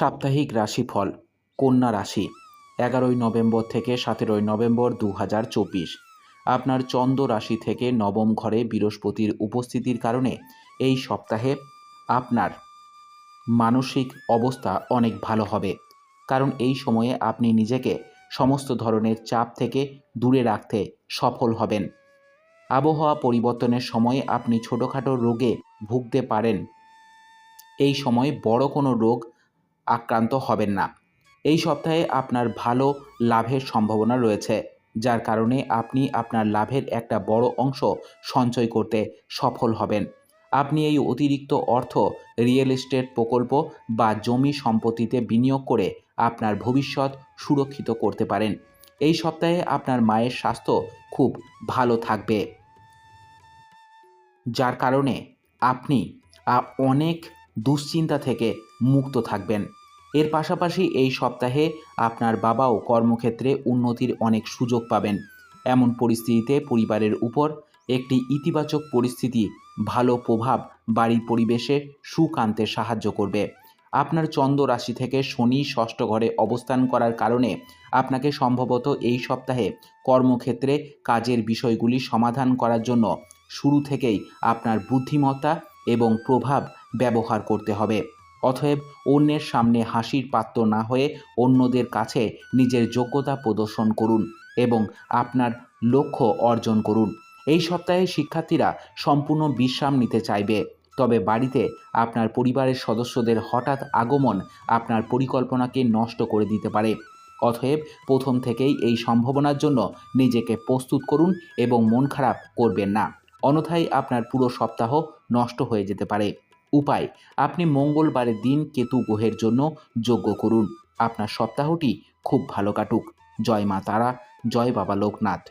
সাপ্তাহিক রাশিফল, কন্যা রাশি, এগারোই নভেম্বর থেকে সতেরোই নভেম্বর দু হাজার চব্বিশ। আপনার চন্দ্র রাশি থেকে নবম ঘরে বৃহস্পতির উপস্থিতির কারণে এই সপ্তাহে আপনার মানসিক অবস্থা অনেক ভালো হবে। কারণ এই সময়ে আপনি নিজেকে সমস্ত ধরনের চাপ থেকে দূরে রাখতে সফল হবেন। আবহাওয়া পরিবর্তনের সময়ে আপনি ছোটোখাটো রোগে ভুগতে পারেন। এই সময় বড় কোনো রোগ আক্রান্ত হবেন না। এই সপ্তাহে আপনার ভালো লাভের সম্ভাবনা রয়েছে, যার কারণে আপনি আপনার লাভের একটা বড় অংশ সঞ্চয় করতে সফল হবেন। আপনি এই অতিরিক্ত অর্থ রিয়েল এস্টেট প্রকল্প বা জমি সম্পত্তিতে বিনিয়োগ করে আপনার ভবিষ্যৎ সুরক্ষিত করতে পারেন। এই সপ্তাহে আপনার মায়ের স্বাস্থ্য খুব ভালো থাকবে। যার কারণে আপনি অনেক দুশ্চিন্তা থেকে মুক্ত থাকবেন। এর পাশাপাশি এই সপ্তাহে আপনার বাবাও কর্মক্ষেত্রে উন্নতির অনেক সুযোগ পাবেন। এমন পরিস্থিতিতে পরিবারের উপর একটি ইতিবাচক পরিস্থিতি, ভালো প্রভাব বাড়ির পরিবেশে সুখ আনতে সাহায্য করবে। আপনার চন্দ্র রাশি থেকে শনি ষষ্ঠ ঘরে অবস্থান করার কারণে আপনাকে সম্ভবত এই সপ্তাহে কর্মক্ষেত্রে কাজের বিষয়গুলি সমাধান করার জন্য শুরু থেকেই আপনার বুদ্ধিমত্তা এবং প্রভাব ব্যবহার করতে হবে। অতএব অন্যের সামনে হাসির পাত্র না হয়ে অন্যদের কাছে নিজের যোগ্যতা প্রদর্শন করুন এবং আপনার লক্ষ্য অর্জন করুন। এই সপ্তাহে শিক্ষার্থীরা সম্পূর্ণ বিশ্রাম নিতে চাইবে। তবে বাড়িতে আপনার পরিবারের সদস্যদের হঠাৎ আগমন আপনার পরিকল্পনাকে নষ্ট করে দিতে পারে। অতএব প্রথম থেকেই এই সম্ভাবনার জন্য নিজেকে প্রস্তুত করুন এবং মন খারাপ করবেন না। অন্যথায় আপনার পুরো সপ্তাহ নষ্ট হয়ে যেতে পারে। উপায়। আপনি মঙ্গলবারের দিন কেতু গ্রহের জন্য যোগ্য করুন। আপনার সপ্তাহটি খুব ভালো কাটুক। জয় মা তারা, জয় বাবা লোকনাথ।